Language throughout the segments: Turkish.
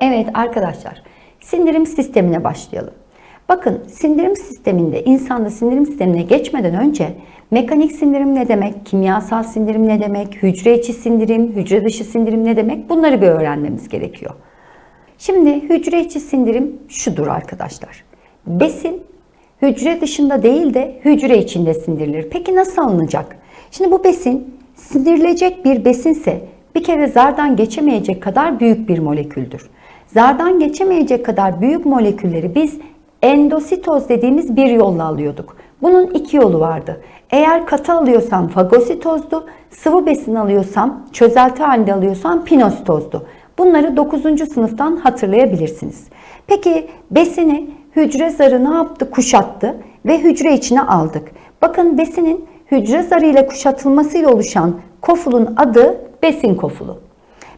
Evet arkadaşlar, sindirim sistemine başlayalım. Bakın sindirim sisteminde, insanda sindirim sistemine geçmeden önce mekanik sindirim ne demek, kimyasal sindirim ne demek, hücre içi sindirim, hücre dışı sindirim ne demek bunları bir öğrenmemiz gerekiyor. Şimdi hücre içi sindirim şudur arkadaşlar. Besin hücre dışında değil de hücre içinde sindirilir. Peki nasıl alınacak? Şimdi bu besin sindirilecek bir besinse bir kere zardan geçemeyecek kadar büyük bir moleküldür. Zardan geçemeyecek kadar büyük molekülleri biz endositoz dediğimiz bir yolla alıyorduk. Bunun iki yolu vardı. Eğer katı alıyorsam fagositozdu, sıvı besin alıyorsam, çözelti halinde alıyorsam pinositozdu. Bunları 9. sınıftan hatırlayabilirsiniz. Peki besini hücre zarı ne yaptı? Kuşattı ve hücre içine aldık. Bakın besinin hücre zarıyla kuşatılmasıyla oluşan kofulun adı besin kofulu.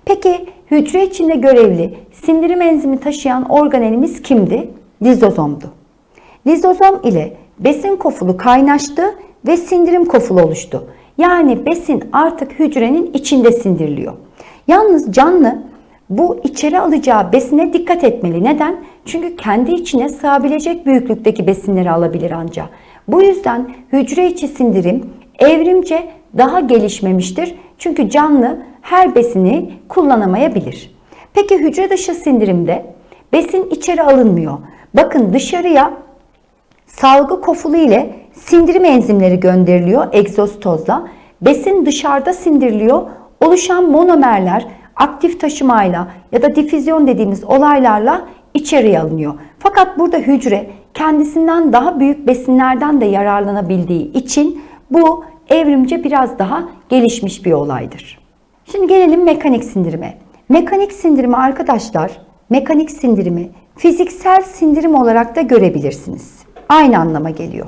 Peki hücre içinde görevli sindirim enzimi taşıyan organelimiz kimdi? Lizozomdu. Lizozom ile besin kofulu kaynaştı ve sindirim kofulu oluştu. Yani besin artık hücrenin içinde sindiriliyor. Yalnız canlı bu içeri alacağı besine dikkat etmeli. Neden? Çünkü kendi içine sığabilecek büyüklükteki besinleri alabilir ancak. Bu yüzden hücre içi sindirim evrimce daha gelişmemiştir. Çünkü canlı her besini kullanamayabilir. Peki hücre dışı sindirimde besin içeri alınmıyor. Bakın dışarıya salgı kofulu ile sindirim enzimleri gönderiliyor egzostozla. Besin dışarıda sindiriliyor. Oluşan monomerler aktif taşımayla ya da difüzyon dediğimiz olaylarla içeriye alınıyor. Fakat burada hücre kendisinden daha büyük besinlerden de yararlanabildiği için bu evrimce biraz daha gelişmiş bir olaydır. Şimdi gelelim mekanik sindirime. Mekanik sindirimi arkadaşlar, mekanik sindirimi fiziksel sindirim olarak da görebilirsiniz. Aynı anlama geliyor.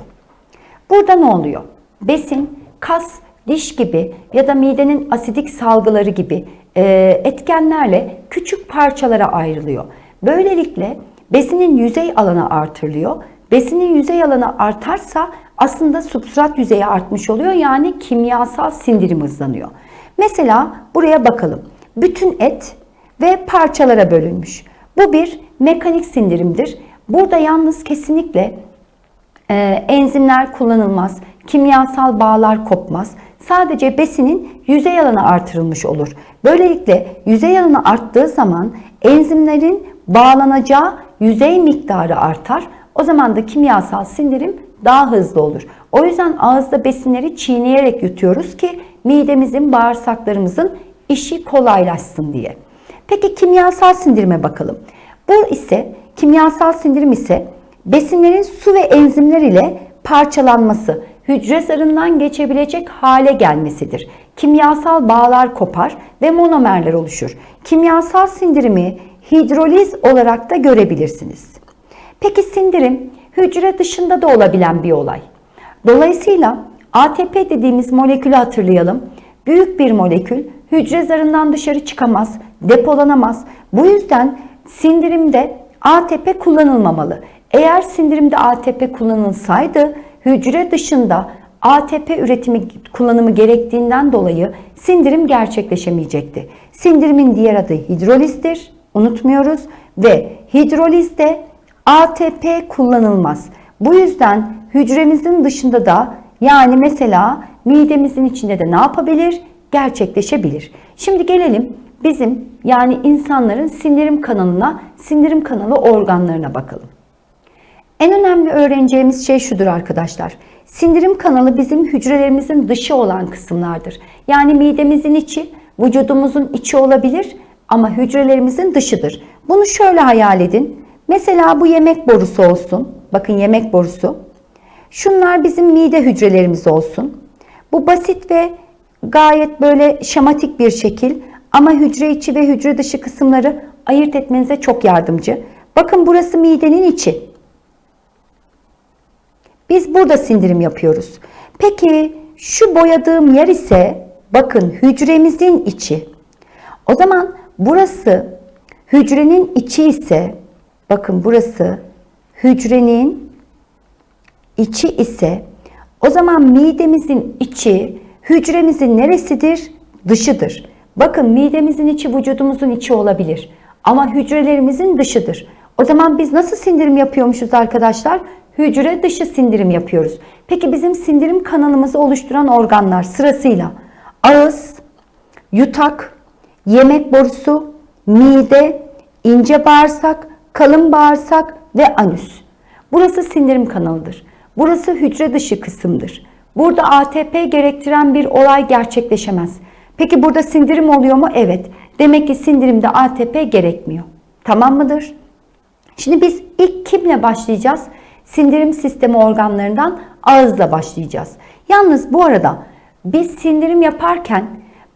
Burada ne oluyor? Besin, kas, diş gibi ya da midenin asidik salgıları gibi e, etkenlerle küçük parçalara ayrılıyor. Böylelikle besinin yüzey alanı artırılıyor. Besinin yüzey alanı artarsa aslında substrat yüzeyi artmış oluyor. Yani kimyasal sindirim hızlanıyor. Mesela buraya bakalım. Bütün et ve parçalara bölünmüş. Bu bir mekanik sindirimdir. Burada yalnız kesinlikle e, enzimler kullanılmaz, kimyasal bağlar kopmaz. Sadece besinin yüzey alanı artırılmış olur. Böylelikle yüzey alanı arttığı zaman enzimlerin bağlanacağı yüzey miktarı artar. O zaman da kimyasal sindirim daha hızlı olur. O yüzden ağızda besinleri çiğneyerek yutuyoruz ki midemizin, bağırsaklarımızın işi kolaylaşsın diye. Peki kimyasal sindirime bakalım. Bu ise kimyasal sindirim ise besinlerin su ve enzimler ile parçalanması, hücre zarından geçebilecek hale gelmesidir. Kimyasal bağlar kopar ve monomerler oluşur. Kimyasal sindirimi hidroliz olarak da görebilirsiniz. Peki sindirim hücre dışında da olabilen bir olay. Dolayısıyla ATP dediğimiz molekülü hatırlayalım. Büyük bir molekül hücre zarından dışarı çıkamaz, depolanamaz. Bu yüzden sindirimde ATP kullanılmamalı. Eğer sindirimde ATP kullanılsaydı hücre dışında ATP üretimi kullanımı gerektiğinden dolayı sindirim gerçekleşemeyecekti. Sindirimin diğer adı hidrolizdir. Unutmuyoruz ve hidrolizde ATP kullanılmaz. Bu yüzden hücremizin dışında da yani mesela midemizin içinde de ne yapabilir? Gerçekleşebilir. Şimdi gelelim bizim yani insanların sindirim kanalına, sindirim kanalı organlarına bakalım. En önemli öğreneceğimiz şey şudur arkadaşlar. Sindirim kanalı bizim hücrelerimizin dışı olan kısımlardır. Yani midemizin içi, vücudumuzun içi olabilir ama hücrelerimizin dışıdır. Bunu şöyle hayal edin. Mesela bu yemek borusu olsun. Bakın yemek borusu. Şunlar bizim mide hücrelerimiz olsun. Bu basit ve gayet böyle şematik bir şekil ama hücre içi ve hücre dışı kısımları ayırt etmenize çok yardımcı. Bakın burası midenin içi. Biz burada sindirim yapıyoruz. Peki şu boyadığım yer ise bakın hücremizin içi. O zaman burası hücrenin içi ise bakın burası hücrenin içi ise o zaman midemizin içi hücremizin neresidir? Dışıdır. Bakın midemizin içi vücudumuzun içi olabilir. ama hücrelerimizin dışıdır. O zaman biz nasıl sindirim yapıyormuşuz arkadaşlar? Hücre dışı sindirim yapıyoruz. Peki bizim sindirim kanalımızı oluşturan organlar sırasıyla ağız, yutak, yemek borusu, mide, ince bağırsak, kalın bağırsak ve anüs. Burası sindirim kanalıdır. Burası hücre dışı kısımdır. Burada ATP gerektiren bir olay gerçekleşemez. Peki burada sindirim oluyor mu? Evet. Demek ki sindirimde ATP gerekmiyor. Tamam mıdır? Şimdi biz ilk kimle başlayacağız? Sindirim sistemi organlarından ağızla başlayacağız. Yalnız bu arada biz sindirim yaparken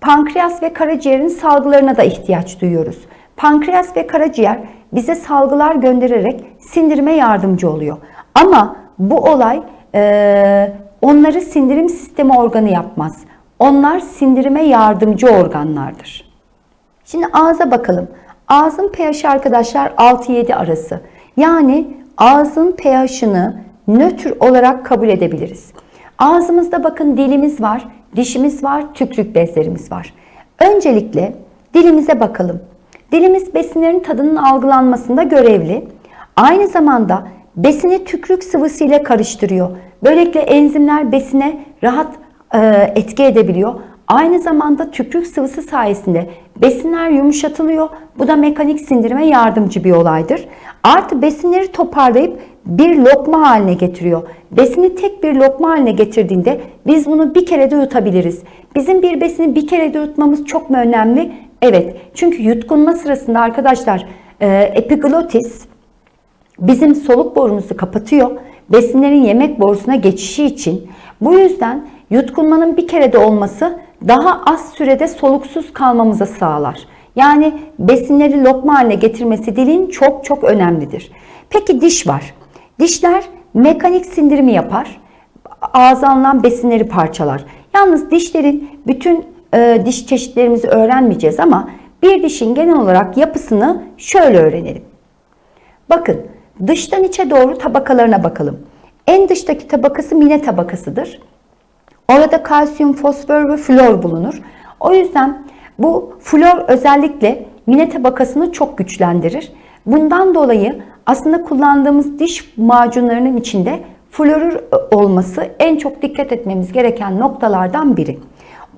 pankreas ve karaciğerin salgılarına da ihtiyaç duyuyoruz. Pankreas ve karaciğer bize salgılar göndererek sindirime yardımcı oluyor. Ama bu olay e, onları sindirim sistemi organı yapmaz. Onlar sindirime yardımcı organlardır. Şimdi ağza bakalım. Ağzın pH'i arkadaşlar 6-7 arası. Yani ağzın pH'ını nötr olarak kabul edebiliriz. Ağzımızda bakın dilimiz var, dişimiz var, tükrük bezlerimiz var. Öncelikle dilimize bakalım. Dilimiz besinlerin tadının algılanmasında görevli. Aynı zamanda besini tükrük sıvısı ile karıştırıyor. Böylelikle enzimler besine rahat e, etki edebiliyor. Aynı zamanda tükrük sıvısı sayesinde besinler yumuşatılıyor. Bu da mekanik sindirime yardımcı bir olaydır. Artı besinleri toparlayıp bir lokma haline getiriyor. Besini tek bir lokma haline getirdiğinde biz bunu bir kere de yutabiliriz. Bizim bir besini bir kere de yutmamız çok mu önemli? Evet. Çünkü yutkunma sırasında arkadaşlar e, epiglotis bizim soluk borumuzu kapatıyor. Besinlerin yemek borusuna geçişi için. Bu yüzden yutkunmanın bir kere de olması daha az sürede soluksuz kalmamıza sağlar. Yani besinleri lokma haline getirmesi dilin çok çok önemlidir. Peki diş var. Dişler mekanik sindirimi yapar. Ağza alınan besinleri parçalar. Yalnız dişlerin bütün e, diş çeşitlerimizi öğrenmeyeceğiz ama bir dişin genel olarak yapısını şöyle öğrenelim. Bakın dıştan içe doğru tabakalarına bakalım. En dıştaki tabakası mine tabakasıdır. Orada kalsiyum, fosfor ve flor bulunur. O yüzden bu flor özellikle mine tabakasını çok güçlendirir. Bundan dolayı aslında kullandığımız diş macunlarının içinde florür olması en çok dikkat etmemiz gereken noktalardan biri.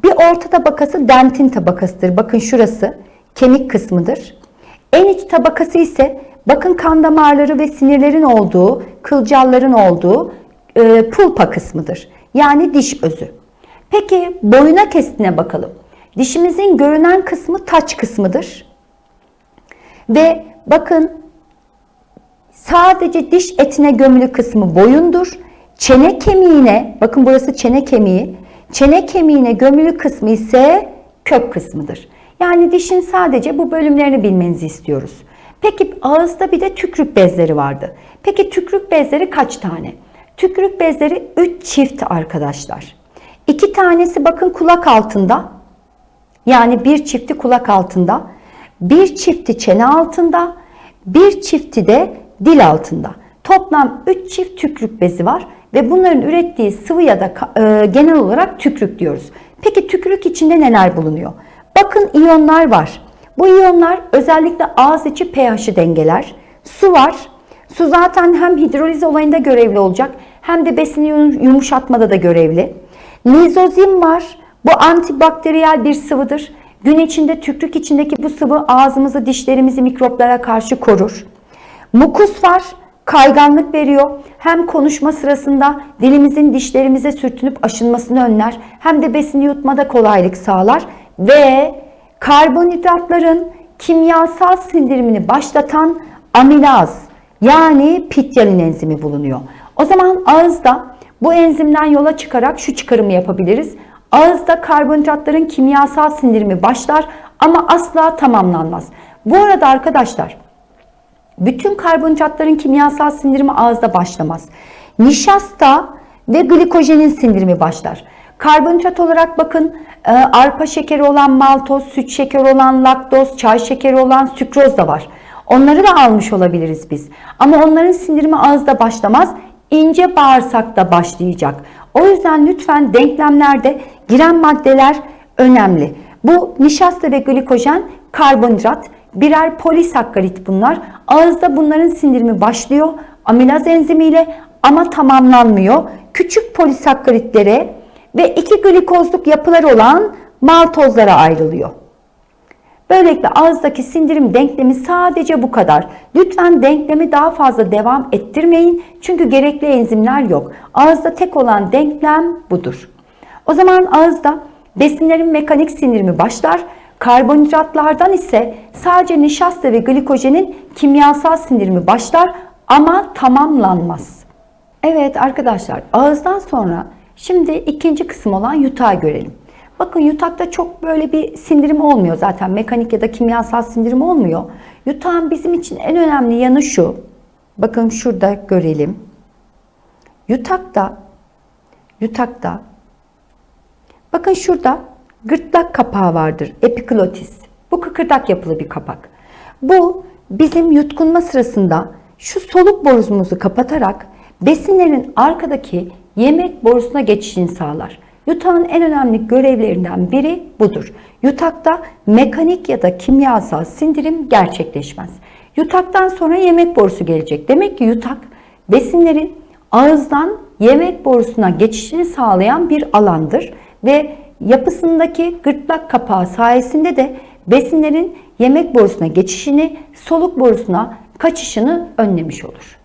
Bir orta tabakası dentin tabakasıdır. Bakın şurası kemik kısmıdır. En iç tabakası ise bakın kan damarları ve sinirlerin olduğu, kılcalların olduğu e, pulpa kısmıdır. Yani diş özü. Peki boyuna kestine bakalım. Dişimizin görünen kısmı taç kısmıdır. Ve bakın sadece diş etine gömülü kısmı boyundur. Çene kemiğine, bakın burası çene kemiği. Çene kemiğine gömülü kısmı ise kök kısmıdır. Yani dişin sadece bu bölümlerini bilmenizi istiyoruz. Peki ağızda bir de tükrük bezleri vardı. Peki tükrük bezleri kaç tane? Tükrük bezleri 3 çift arkadaşlar. İki tanesi bakın kulak altında. Yani bir çifti kulak altında. Bir çifti çene altında. Bir çifti de dil altında. Toplam 3 çift tükrük bezi var ve bunların ürettiği sıvıya da e, genel olarak tükrük diyoruz. Peki tükrük içinde neler bulunuyor? Bakın iyonlar var. Bu iyonlar özellikle ağız içi pH'i dengeler. Su var. Su zaten hem hidroliz olayında görevli olacak hem de besini yumuşatmada da görevli. Lizozim var. Bu antibakteriyel bir sıvıdır. Gün içinde tükrük içindeki bu sıvı ağzımızı, dişlerimizi mikroplara karşı korur. Mukus var. Kayganlık veriyor. Hem konuşma sırasında dilimizin dişlerimize sürtünüp aşınmasını önler. Hem de besini yutmada kolaylık sağlar. Ve karbonhidratların kimyasal sindirimini başlatan amilaz yani pityalin enzimi bulunuyor. O zaman ağızda bu enzimden yola çıkarak şu çıkarımı yapabiliriz. Ağızda karbonhidratların kimyasal sindirimi başlar ama asla tamamlanmaz. Bu arada arkadaşlar bütün karbonhidratların kimyasal sindirimi ağızda başlamaz. Nişasta ve glikojenin sindirimi başlar. Karbonhidrat olarak bakın e, arpa şekeri olan maltoz, süt şekeri olan laktoz, çay şekeri olan sükroz da var. Onları da almış olabiliriz biz. Ama onların sindirimi ağızda başlamaz ince bağırsakta başlayacak. O yüzden lütfen denklemlerde giren maddeler önemli. Bu nişasta ve glikojen karbonhidrat Birer polisakkarit bunlar. Ağızda bunların sindirimi başlıyor amilaz enzimiyle ama tamamlanmıyor. Küçük polisakkaritlere ve iki glikozluk yapılar olan maltozlara ayrılıyor. Böylelikle ağızdaki sindirim denklemi sadece bu kadar. Lütfen denklemi daha fazla devam ettirmeyin. Çünkü gerekli enzimler yok. Ağızda tek olan denklem budur. O zaman ağızda besinlerin mekanik sindirimi başlar. Karbonhidratlardan ise sadece nişasta ve glikojenin kimyasal sindirimi başlar ama tamamlanmaz. Evet arkadaşlar ağızdan sonra şimdi ikinci kısım olan yutağı görelim. Bakın yutakta çok böyle bir sindirim olmuyor zaten mekanik ya da kimyasal sindirim olmuyor. Yutağın bizim için en önemli yanı şu. Bakın şurada görelim. Yutakta yutakta bakın şurada gırtlak kapağı vardır. Epiklotis. Bu kıkırdak yapılı bir kapak. Bu bizim yutkunma sırasında şu soluk borumuzu kapatarak besinlerin arkadaki yemek borusuna geçişini sağlar. Yutağın en önemli görevlerinden biri budur. Yutakta mekanik ya da kimyasal sindirim gerçekleşmez. Yutaktan sonra yemek borusu gelecek. Demek ki yutak besinlerin ağızdan yemek borusuna geçişini sağlayan bir alandır ve yapısındaki gırtlak kapağı sayesinde de besinlerin yemek borusuna geçişini, soluk borusuna kaçışını önlemiş olur.